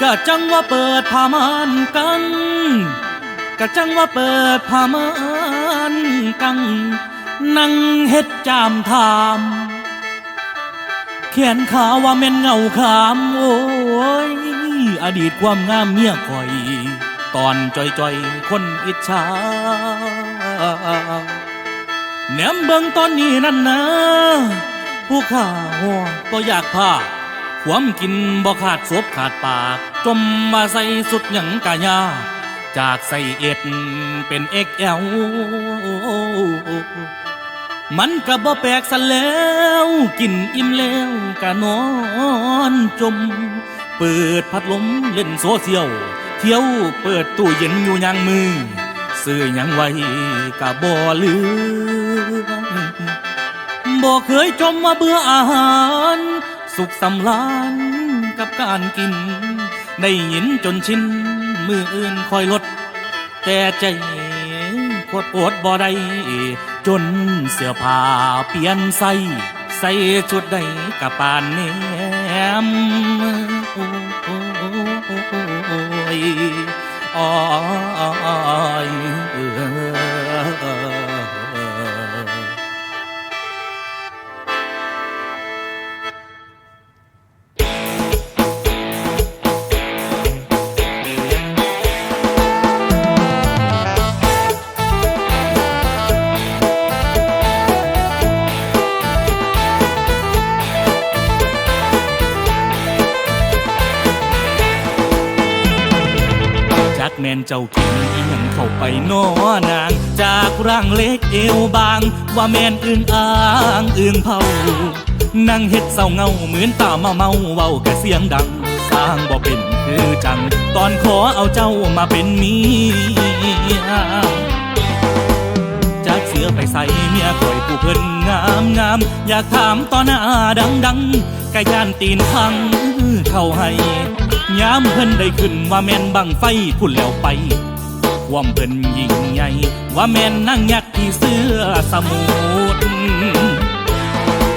ก็จังว่าเปิดผ้ามานกันก็จังว่าเปิดผ้ามานกังนั่งเฮ็ดจามถามแขนขาว่าแม่นเงาขามโอ้ยอดีตความงามเมียคอย ตอนจอยจอยๆคนอิจฉาแหนมเบิงตอนนี้นั่นนะ ผู้ข้าหัวก็อยากพา ควมกินบ่ขาดศพขาดปาก จมมาใส่สุดหยังกะยา จากใส่เอ็ดเป็นเอ็กแอลมันก็บ่แปลกสันแล้ว กินอิ่มแล้วก็นอนจม เปิดพัดลมเล่นโซเชียล เที่ยวเปิดตู้เย็นอยู่ยังมือซื้อยังไว้ก็บ่ลืมบ่เคยจมมาเบื่ออาหาร สุขสำราญกับการกิน ได้ยินจนชินมืออื่นคอยลด แต่ใจโคตรอดบ่ได้จนเสื้อผ้าเปลี่ยนใส่ใส่ชุดใดกับปานแนมโอ้ยอ้อย กแมนเจ้ากินอีหยังเข้าไปนอนาง จากร่างเล็กเอวบาง ว่าแมนอื่นอ้างอื่นเผานั่งเฮ็ดเศร้าเงาเหมือนตามาเมาเว้ากะเสียงดัง สร้างบ่เป็นคือจัง ตอนขอเอาเจ้ามาเป็นเมียจากเสือไปใส่เมียคอยผู้เพิ่นงามงามอยากถามต่อหน้าดังดังกะยานตีนพัง เข้าให้ยามเพิ่นได้ขึ้นว่าแม่นบังไฟพุ่นแล้วไปความเพิ่นยิ่งใหญ่ว่าแม่นนั่งยักษ์ที่เสื้อสมุทร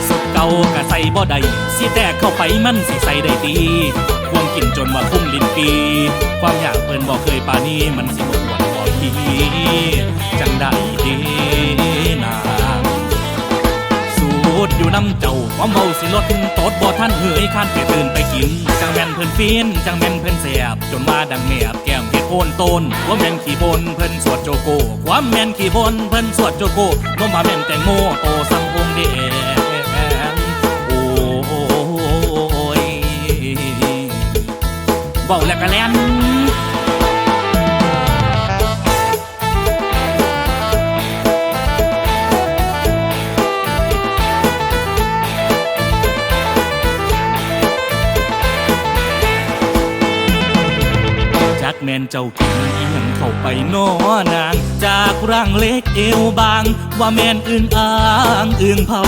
สุดเก่ากะใส่บ่ได้สิแตกเข้าไปมันสิใส่ได้ดีความกินจนว่าคุ้มลิ้นปีความอยากเพิ่นบ่เคยปานี้มันสิบ่หวนบ่ทีจังได้เดนาสูดอยู่น้ำเจ้าความเบาสิลดตดบ่ท่านเหยข้านไปตื่น กิน จังแม่นเพิ่นฟินจังแม่นเพิ่นแสบจนมาดังแมบแก้มเฮ็ดโอนต้นว่าแม่นขี่บนเพิ่นสวดโจโกความแม่นขี่บนเพิ่นสวดโจโกบ่มาแม่นแตงโมโตสังองเดโอ้ยเบาแล้วก็แล่น นเจ้ากินอีหยังเข้าไปนอนาง จากร่างเล็กเอวบาง ว่าแม่นอื่นอ้างอื่นเผา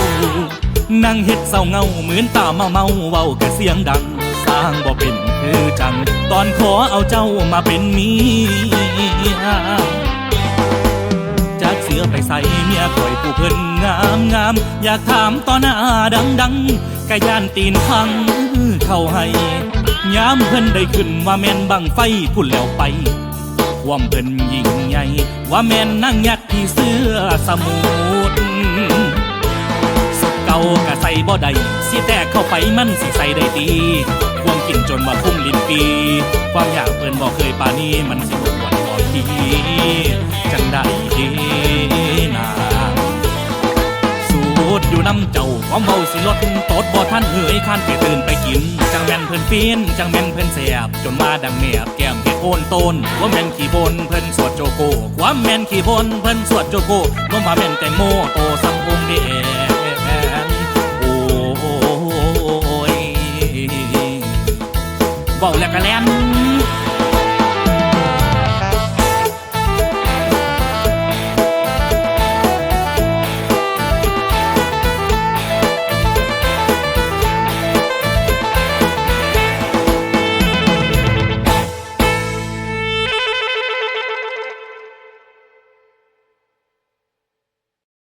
นั่งเฮ็ดเศร้าเงาเหมือนตามาเมาเว้ากะเสียงดัง สร้างบ่เป็นคือจัง ตอนขอเอาเจ้ามาเป็นเมียจากเสือไปใส่เมียคอยผู้เพิ่นงามงามอยากถามต่อหน้าดังดังกะย่านตีนพังเข้าให้ ยามเพิ่นได้ขึ้นว่าแม่นบังไฟพุ่นแล้วไปความเพิ่นยิ่งใหญ่ ว่าแม่นนั่งยักษ์ที่เสื้อสมุทรสุดเก่ากะใส่บ่ได้สิแตกเข้าไปมันสิใส่ได้ดีความกินจนว่าพุ่งลิ้นปีความอยากเพิ่นบ่เคยปานี้มันสิบ่วนบ่ทีจังได้เด ความเบาสิลดตดบ่ท่านเหือยข้นไปตื่นไปกิน จังแม่นเพิ่นฟีนจังแม่นเพิ่นแสบจนมาดังแมบแก้มเฮ็ดโอนโตนว่าแม่นขี่บนเพิ่นสวดโจโกความแม่นขี่บนเพิ่นสวดโจโกบ่มาแม่นแตงโมโตสังองเดงโอ้ยเบาแล้วก็แล่น